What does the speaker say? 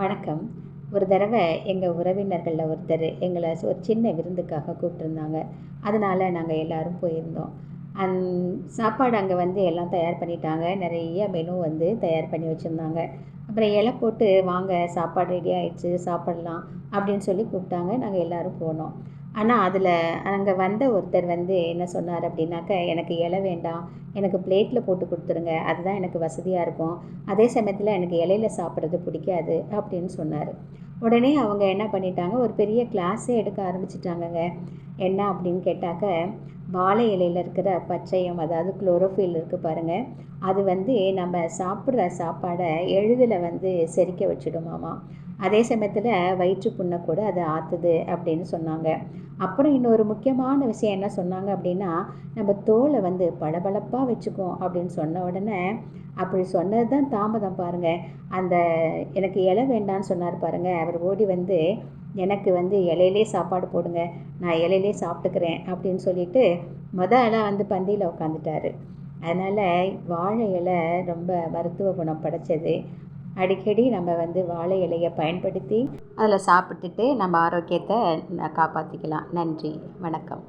வணக்கம். ஒரு தடவை எங்கள் உறவினர்களில் ஒருத்தர் எங்களை ஒரு சின்ன விருந்துக்காக கூப்பிட்ருந்தாங்க அதனால் நாங்கள் எல்லோரும் போயிருந்தோம். அந் சாப்பாடு அங்கே வந்து எல்லாம் தயார் பண்ணிட்டாங்க. நிறைய மெனு வந்து தயார் பண்ணி வச்சுருந்தாங்க. அப்புறம் இலை போட்டு வாங்க சாப்பாடு ரெடி ஆயிடுச்சு சாப்பிட்லாம் அப்படின்னு சொல்லி கூப்பிட்டாங்க. நாங்கள் எல்லோரும் போனோம். ஆனால் அதில் அங்கே வந்த ஒருத்தர் வந்து என்ன சொன்னார் அப்படின்னாக்க எனக்கு இலை வேண்டாம். எனக்கு பிளேட்டில் போட்டு கொடுத்துருங்க. அதுதான் எனக்கு வசதியாக இருக்கும். அதே சமயத்தில் எனக்கு இலையில சாப்பிட்றது பிடிக்காது. அப்படின்னு சொன்னார். உடனே அவங்க என்ன பண்ணிட்டாங்க? ஒரு பெரிய கிளாஸே எடுக்க ஆரம்பிச்சிட்டாங்கங்க. என்ன அப்படின்னு கேட்டாக்க வாழை இலையில் இருக்கிற பச்சையம் அதாவது குளோரோஃபில் இருக்குது பாருங்கள் அது வந்து நம்ம சாப்பிட்ற சாப்பாடை எளிதில் வந்து செரிக்க வச்சிடுமாமா. அதே சமயத்தில் வயிற்று புண்ணை கூட அதை ஆற்றுது அப்படின்னு சொன்னாங்க. அப்புறம் இன்னொரு முக்கியமான விஷயம் என்ன சொன்னாங்க அப்படின்னா நம்ம தோலை வந்து பளபளப்பாக வச்சுக்கோம் அப்படின்னு சொன்ன உடனே அப்படி சொன்னது தான் தாமதம் பாருங்கள் அந்த எனக்கு இலை வேண்டான்னு சொன்னார் பாருங்கள் அவர் ஓடி வந்து எனக்கு வந்து இலையிலே சாப்பாடு போடுங்க. நான் இலையிலே சாப்பிட்டுக்கிறேன் அப்படின்னு சொல்லிட்டு முதல்ல வந்து பந்தியில் உட்காந்துட்டாரு அதனால் வாழை இலை ரொம்ப மருத்துவ குணம் படைச்சது. அடிக்கடி நம்ம வந்து வாழை இலையை பயன்படுத்தி அதில் சாப்பிட்டுட்டு நம்ம ஆரோக்கியத்தை காப்பாற்றிக்கலாம் நன்றி. வணக்கம்.